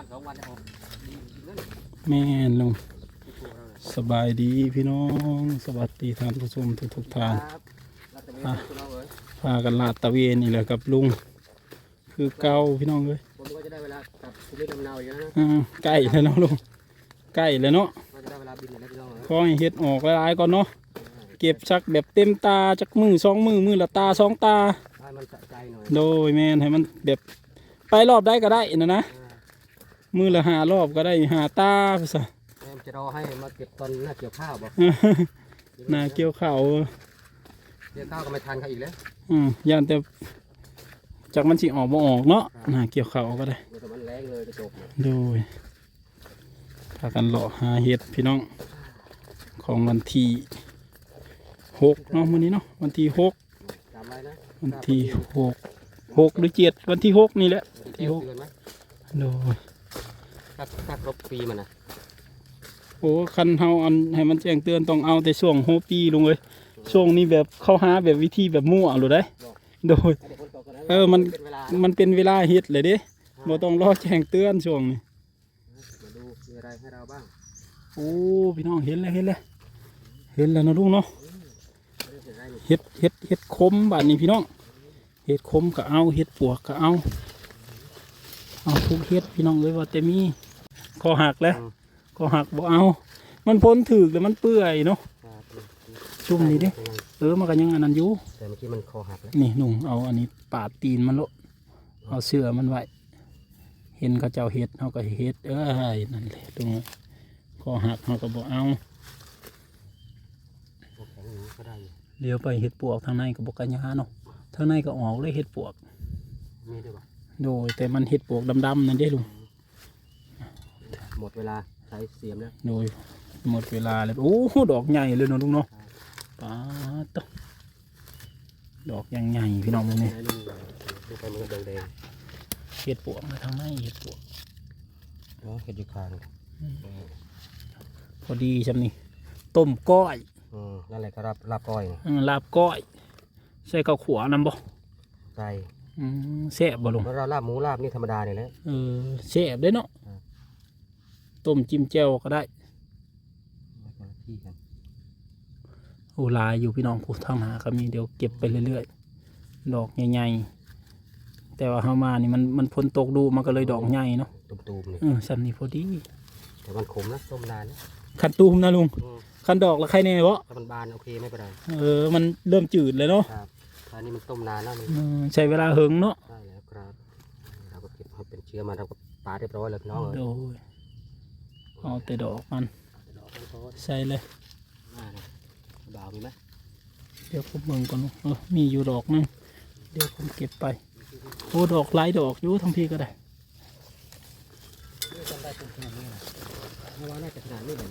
วันสองวันจะออกดีจริงๆนั่นแม่นลุงที่ปลูกเราเนี่ยสบายดีพี่น้องสวัสดีท่านผู้ชมทุกทุกๆท่านครับเราจะไม่ปลูกเราเลยพากันลาดตระเวนนี่แหละกับลุง คือเก่าพี่น้องเลยผมก็จะได้เวลากลับภูมิลำเนาอยู่แล้วนะอ่าใกล้แล้วเนาะลุงใกล้แล้วเนาะก็จะได้เวลาบินแล้วพี่น้องเลยขอให้เฮ็ดออกหลายๆก่อนเนาะเก็บชักแบบเต็มตาจักมือสองมือมือละตาสองตาให้มันสะใจหน่อยโดยแม่นให้มันแบบไปรอบได้ก็ได้นะนะอ่า มือละหารอบก็ได้หาตาไปซะแม่จะรอให้มาเก็บตอนหน้าเกี่ยวข้าวบอกหนาเกี่ยวข้าวเกี่ยวข้าวก็ไม่ทันเขาอีกแล้วอืมย่านแต่จากมันสิออกบ่ออกเนาะหนาเกี่ยวข้าวก็ได้เมื่อแต่มันแรงเลยจะจบเลยโดยพากันเลาะหาเห็ดพี่น้อง ของวันที่หกเนาะวันนี้เนาะวันที่หกจำไว้นะวันที่หกหกหรือเจ็ดวันที่หกนี่แหละที่ที่หหกกเดือนไหมโดย ถ้าถ้าครบปีมันนะโอ้คันเฮาอันให้มันแจ้งเตือนต้องเอาแต่ช่วงโฮปีลงเลยช่วงนี้แบบเข้าหาแบบวิธีแบบมั่วหรือได้โดยให้เดี๋ยวฝนตกก่อนนะเออมันเป็นเวลามันเป็นเวลาเฮ็ดเลยเด้บ่ต้องรอแจ้งเตือนช่วงนี้มาดูมีอะไรให้เราบ้างโอ้พี่น้องเห็นแล้วเห็นแล้วเห็นแล้วเนาะลุงเนาะไม่ได้เสียดายนี่เฮ็ดเฮ็ดเฮ็ดคมบาดนี้พี่น้องเฮ็ดคมก็เอาเฮ็ดปวกก็เอาเอาทุกเฮ็ดพี่น้องเลยว่าแต่มี คอหักแล้วคอหักบ่เอา มันพ้นถึกแล้วมันเปื่อยเนาะครับจุ่มนี่ดิเออมันก็ยังอันนั้นอยู่แต่เมื่อกี้มันคอหักแล้วนี่หนุ่งเอาอันนี้ปาดตีนมันโลดเอาเสื้อมันไว้เห็นเขาเจ้าเฮ็ดเฮาก็เฮ็ดเอ้ยนั่นแหละตรงนี้คอหักเฮาก็บ่เอาพวกแข็งอย่างนี้ก็ได้อยู่เลี้ยวไปเฮ็ดปวกทางในก็บ่กะยาเนาะทางในก็ออกเลยเฮ็ดปวกมีด้วยป่ะโดยแต่มันเฮ็ดปวกดำๆนั่นเด้ลุง หมดเวลาใช้เสียมแล้วโดยหมดเวลาแล้วโอ้ดอกใหญ่เลยเนาะลุงเนาะป้าดตะดอกยังใหญ่พี่น้องมึงนี่ไหนดูดูไปมันก็แดงเฮ็ดปวกมาทางในเฮ็ดปวกๆเนาะเห็ดอยู่คางพอดีจำนี่ต้มก้อยอืมนั่นแหละก็รับรับก้อยนะอืมลาบก้อย ใส่ข้าวขัวนำบ่ใส่อืมแซ่บบ่ลุงแล้วเราลาบหมูลาบนี่ธรรมดาเนี่ยแหละเออแซ่บเด้เนาะครับ ต้มจิ้มแจ่วก็ได้ไม่คนละที่กันโอ้หลายอยู่พี่น้องผู้ทางหาก็มีเดี๋ยวเก็บไปเรื่อยๆ ดอกใหญ่ๆ แต่ว่าเฮามานี่มันมันพ้นตกดูมันก็เลยดอกใหญ่เนาะตุ่มๆนี่เออสันนี่พอดีแต่มันขมนะต้มนานนะคันตูมนะลุงอืมคันดอกแล้วใครแน่บ่ถ้ามันบานโอเคไม่เป็นไรเออมันเริ่มจืดเลยเนาะครับถ้านี่มันต้มนานแล้วมันเออใช้เวลาเหิงเนาะได้แล้วครับเราก็เก็บให้เป็นเชื้อมาเราก็ปาดเรียบร้อยแล้วพี่น้องเอโดอย เอาแต่ดอกมันดอกมันก็ใส่เลยมานะบ่าวมีไหมเดี๋ยวผมเบิ่งก่อนเนอะเออมีอยู่ดอกหนึงเดี๋ยวผมเก็บไปโอ้ดอกหลายดอกอยู่ทั้งพี่ก็ได้นี่จำได้ตรงขนาดนี้นะเมื่อวานน่าจะขนาดนี้เลย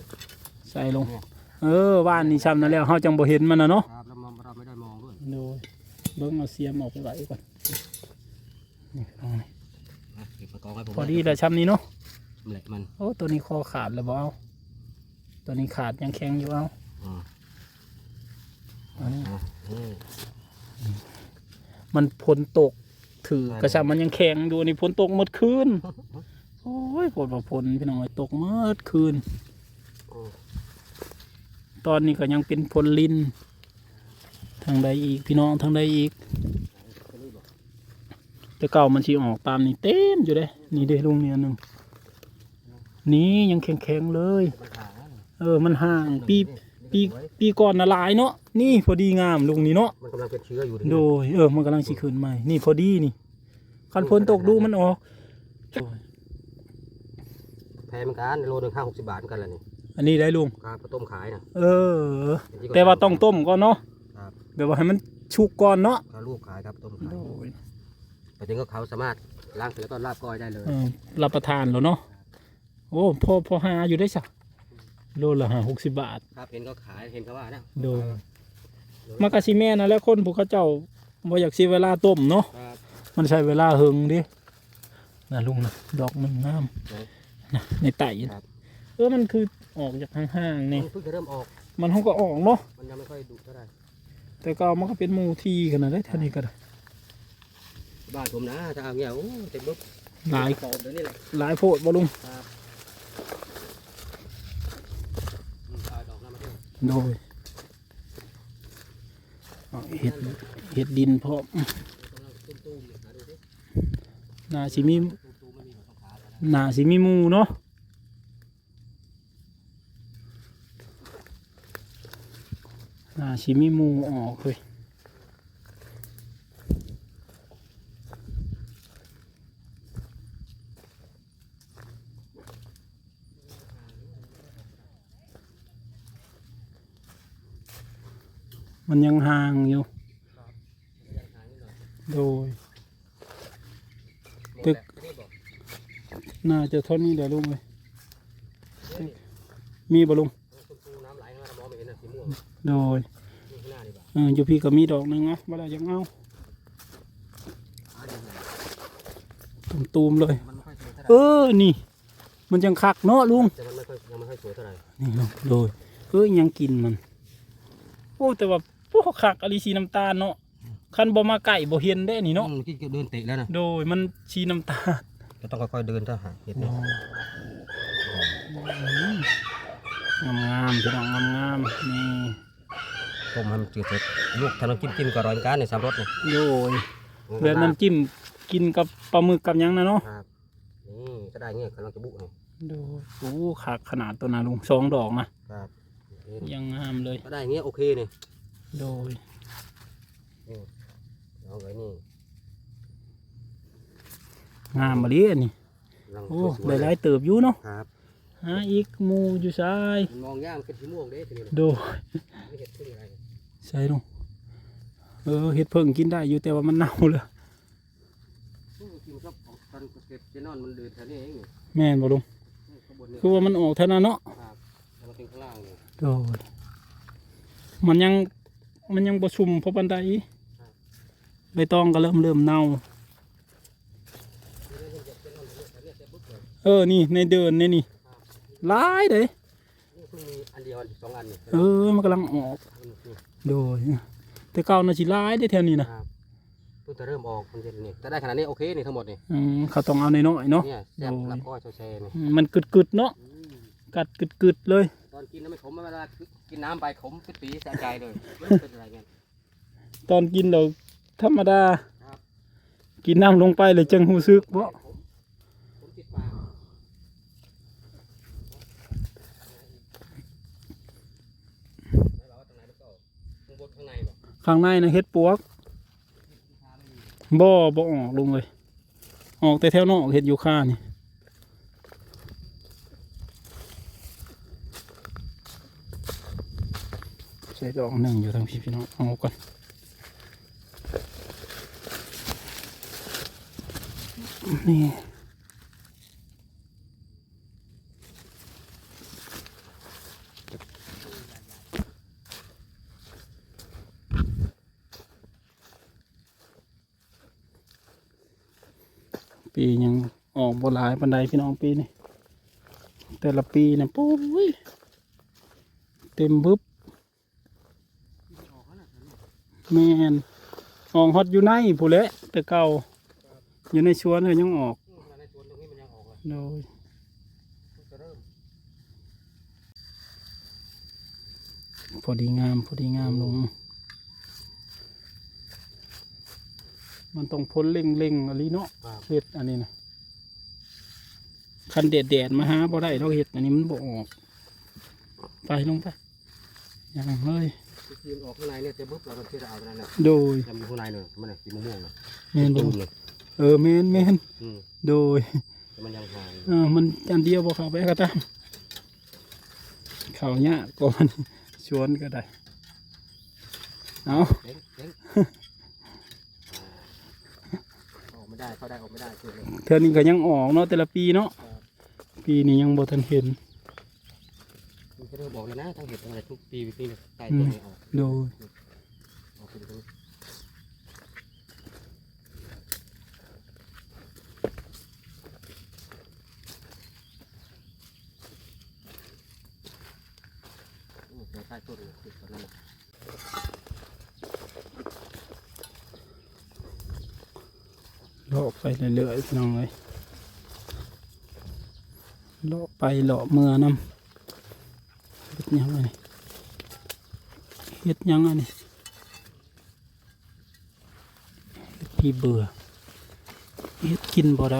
ใส่ลง เออว่านนี่ช้ำนั่นแล้วเฮาจังบ่เห็นมันนะเนาะครับแล้วมองเราไม่ได้มองด้วยโดยเบิ่งเอาเสียมออกไปไหลก่อนนี่เอานี่ มาเก็บมากองให้ผมพอดีแล้วช้ำนี้เนาะชำ แหละมันโอ้ตัวนี้คอขาดแล้วบ่เอาตัวนี้ขาดยังแข็งอยู่เอาอ่าอันนี้อ่านี่มันฝนตกถือกระชับมันยังแข็งอยู่นี่ฝนตกหมดคืนโอ้ยฝนบ่ฝนพี่น้องเอ้ยตกหมดคืน โอ้ตอนนี้ก็ยังเป็นฝนลิน ทางใดอีกพี่น้องทางใดอีกตัวนี้บอกแต่เก่ามันสิออกตามนี่เต็มอยู่เด้นี่เด้ลุงเนี่ยหนึ่ง นี่ยังแข็งๆเลยมันหาเออมันห่างปีปีปีก่อนน่ะหลายเนาะนี่พอดีงามลุงนี่เนาะมันกำลังเป็นเชื้ออยู่โดยเออมันกำลังสิขึ้นใหม่นี่พอดีนี่คันฝนตกดูมันออกแพงเหมือนกันโลหนึ่งห้าหกสิบบาทเหมือนกันแหละนี่อันนี้ได้ลุงครับข้าวต้มขายนะเออ แต่ว่าต้องต้มก่อนเนาะครับแบบว่าให้มันชุกก่อนเนาะข้าวลูกขายครับต้มขายโดยไปถึงก็เขาสามารถล้างเสร็จแล้วก็ลาบก้อยได้เลยเออรับประทานแล้วเนาะ โอ้พอพอหาอยู่ได้สักโลละห้าหกสิบบาท ครับเห็นเขาขายเห็นเขาว่านะโดยมากาซิแม่นะแล้วคนผู้เขาเจ้าบ่อยากเสียเวลาต้มเนาะครับมันใช้เวลาเฮิงดินะลุงนะดอกมันงามไหนนะในไต่ครับเออมันคือออกจากห่างๆนี่มันเพิ่งจะเริ่มออก มันเขาก็ออกเนาะมันยังไม่ค่อยดุเท่าไหร่แต่ก็มันก็เป็นหมูทีกันนะได้เท่านี้ก็ได้บ้านผมนะถ้าเอาเงี้ยโอ้เต็มบุ๊กหลายต่อเดี๋ยวนี้แหละหลายโพดบ่ลุง ครับอืมเอาดอกนั้นมาด้วย โดยเห็ดเห็ดดินเพาะกำลังตุ้มๆเนี่ยหาดูสินาสิมีนมีหัวขาวๆแล้วนะนาสิมีมูเนาะนาสิมีมูออกเลย มันยังห่างอยู่ยังหานิดหน่อยโดยหมดตึกแล้วนี่บอกน่าจะเท่านี้แหละลุงเลยนี่มีบ่ลุงตุ้มๆน้ำไหลเข้ามามองไม่เห็นนะสีม่วงโดยนี่ข้างหน้านี่บ่เอออยู่พี่ก็มีดอกหนึงนะบ่ได้ยังเอาอ่านี่ไงตูมๆเลยมันไม่ค่อยสวยเท่าไหเอร่อนี่ มันจังคักเนาะลุงแต่มันไม่ค่อยยังไม่ค่อยสวยเท่าไหร่นี่ลุงโดยเอ้ยยังกินมัน โอ้แต่ว่า พวกคักอลิสีน้ำตาลเนาะคันบ่มาไก่บ่เห็นได้นี่เนาะอืมที่เดินเตะแล้วนะโดยมันชีน้ำตาลจะต้องค่อยๆเดินถ้าหาเห็ดเนี่ยงามงามๆพี่น้องงามงามๆนี่ต้มให้มันจืดเสร็จลูกถ้าเรากินกินก็อร่อยเหมือนกันเนี่ยสามรสเนี่ยโดยแบบน้ำจิ้มกินกับปลาหมึกกับหยังนะเนาะครับนี่ก็ได้เงี้ยกำลังจะบุเนี่ยโดยโอ้คักขนาดตัวนะลุงสองดอกนะครับยังงามเลยก็ได้เงี้ยโอเคเนี่ย โดยเอาไว้นี่งามมาเลยอันนี้กำลังโอ้สวยๆหลายๆเติบอยู่เนาะครับหาอีกหมูอยู่ซ้ายมันมองย่างเป็นสีม่วงเด้ทีนี้โดยไม่เห็ดขึ้นอะไรใช่ลุงเออเห็ดเพิ่งกินได้อยู่แต่ว่ามันเน่าเลยอืมกินครับตอนเก็บเจนอนมันเดินแถวนี้เองนี่แม่นบ่ลุงนี่ข้างบนเนี่ยคือว่ามันออกเท่านั้นเนาะครับแล้วมาถึงข้างล่างเนี่ยโดยมันยัง มันยังประชุมเพราะบันไดใบตองก็เริ่มเริ่มเน่า เออ นี่ในเดินในนี่หลายเด้นี่เพิ่งมีอันเดียวสองอันนี่เออ มันกำลังออกนี่นี่โดย แต่เก่าน่าสิหลายได้แถวนี้นะครับเพิ่งจะเริ่มออกมันจะนี่แต่ได้ขนาดนี้โอเคนี่ทั้งหมดนี่อืมเขาต้องเอาน้อยๆเนาะเนี่ยแซ่บโอ้ยลำก้อยโชว์ๆนี่อืมมันกึดๆเนาะอืมกัดกึดๆเลยต อนกินแล้วไม่ขมไม่เวลากินน้ำไปขมปิดปีสะใจเลยไม่เป็นอะไรเงี้ยตอนกินเราธรรมดาครับกินน้ำลงไปเลยจังหูซึกเพราะขมขมติดปากไม่บอกว่าตรงไหนมันก็ข้างบนข้างในบอกข้างในนะเฮ็ดปวกบ่บ่ออกลงเลย ออกแต่แถวนอกเฮ็ดอยู่ข้านี่ ใช้ดอกหนึ่งอยู่ทางพี่พี่น้องเอาก่อนนี่ปียังออกบ่หลายปันไดพี่น้องปีนี้แต่ละปีเนี่ยปุ้ยเต็มบึบ แมนออกฮอตอยู่ในผู้นแหละแต่เก่าอยู่ในสวนก็ยังออกอืมในสวนตรงนี้มันยังออกเลยโดยเพิ่งจะเริ่มพอดีงาม พอดีงามลง มันต้องพ้นเล่งเล่งๆอะไรเนาะครับเห็ดอันนี้นะคันแดดแดดๆมาหาบ่ได้เราเห็ดอันนี้มันบ่ออก ไปลงไปอย่างเลย ที่ทีมออกข้างในเนี่ยจะปุ๊บเราก็ที่จะเอาตรงนั้นนะโดยจะมีข้างในเนี่ยมันเนี่ยสีม่วงๆนะเมนตูดูมเลยเออเมนเมนอืมโดยแต่มันยังห่างเออมันอันเดียวบ่เข้าไปก็ตามเขาเนี่ยก่อนชวนก็ได้เอาเจ๊งเจ๊งออกไม่ได้เข้าได้ออกไม่ได้คือเลย เท่านี้ก็ยังออกเนาะแต่ละปีเนาะครับ ปีนี้ยังบ่ทันเห็น มันจะเริ่มบอกเลยนะทั้งเห็ดทั้งอะไรทุกปีปีใต้ต้นนี้ออกโดยออกเป็นตรงนี้อืมเดี๋ยวใต้ต้นเนี่ยติดตอนนั้นน่ะเลาะไปเรื่อยๆพี่น้องเลยเลาะไปเลาะเมื่อนำเฮ็ดห ยังไงเห็ดยังไงนี่เฮ็ดที่เบื่อเห็ดกินบ่ได้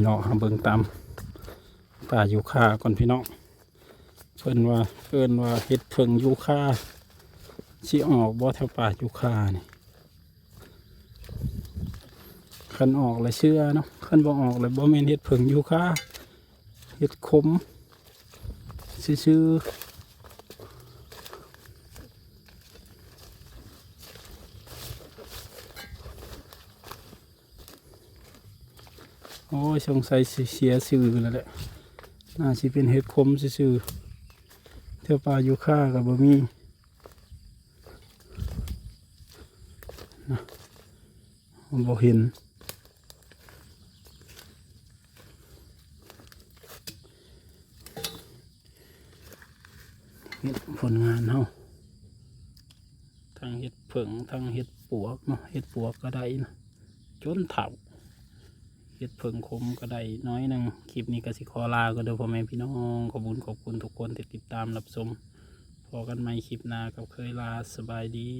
เนาะหาเบิ่งตามป่ายูคาก่อนพี่น้องเพิ่นว่าเพิ่นว่าเฮ็ดเพิงยูคาสิออกบ่แถวป่ายูคานี่คันออกเลยเชื่อเนาะคันบ่ออกเลยบ่แม่นเฮ็ดเพิงยูคาเฮ็ดคมซื่อๆ โอ้ยสงสัยสิเสียชื่อแล้วแหละน่าสิเป็นเฮ็ดคมซื่อๆแถวป่ายูคาก็บ่มีนะบ่เห็นเฮ็ดผลงานเฮาทั้งเฮ็ดเผิงทั้งเฮ็ดปวกเนาะเฮ็ดปวกก็ได้นะจนเถ่า เฮ็ดเพิงคมก็ได้น้อยหนึ่งคลิปนี้ก็สิขอลาก็เดี๋ยวพ่อแม่พี่น้องขอบคุญขอบคุณทุกคนที่ติดตามรับชมพอกันใหม่คลิปหน้ากับเคยลาสบายดี